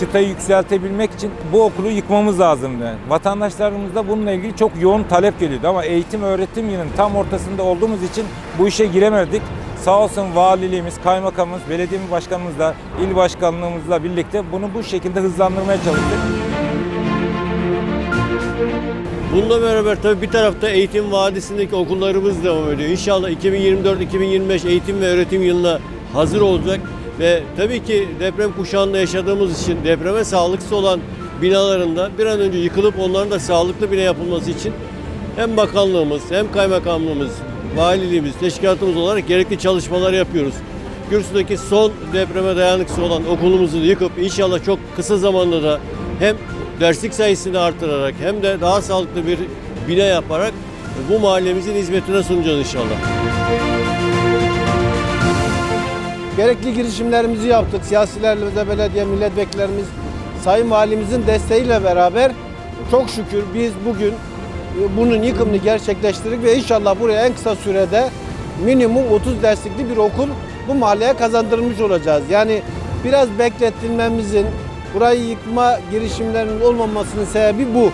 çıtayı yükseltebilmek için bu okulu yıkmamız lazımdı. Vatandaşlarımızda bununla ilgili çok yoğun talep geliyordu ama eğitim öğretim yılının tam ortasında olduğumuz için bu işe giremedik. Sağ olsun valiliğimiz, kaymakamımız, belediye başkanımızla, il başkanlığımızla birlikte bunu bu şekilde hızlandırmaya çalıştık. Bununla beraber tabii bir tarafta eğitim vadisindeki okullarımız devam ediyor. İnşallah 2024-2025 eğitim ve öğretim yılına hazır olacak ve tabii ki deprem kuşağında yaşadığımız için depreme sağlıksız olan binalarında bir an önce yıkılıp onların da sağlıklı bina yapılması için hem bakanlığımız hem kaymakamlığımız, valiliğimiz, teşkilatımız olarak gerekli çalışmalar yapıyoruz. Gürsü'deki son depreme dayanıklı olan okulumuzu yıkıp inşallah çok kısa zamanda da hem derslik sayısını artırarak hem de daha sağlıklı bir bina yaparak bu mahallemizin hizmetine sunacağız inşallah. Gerekli girişimlerimizi yaptık. Siyasilerle, belediye milletvekillerimiz, Sayın Valimizin desteğiyle beraber çok şükür biz bugün e, bunun yıkımını gerçekleştirdik ve inşallah buraya en kısa sürede minimum 30 derslikli bir okul bu mahalleye kazandırmış olacağız. Yani biraz bekletilmemizin, burayı yıkma girişimlerinin olmamasının sebebi bu.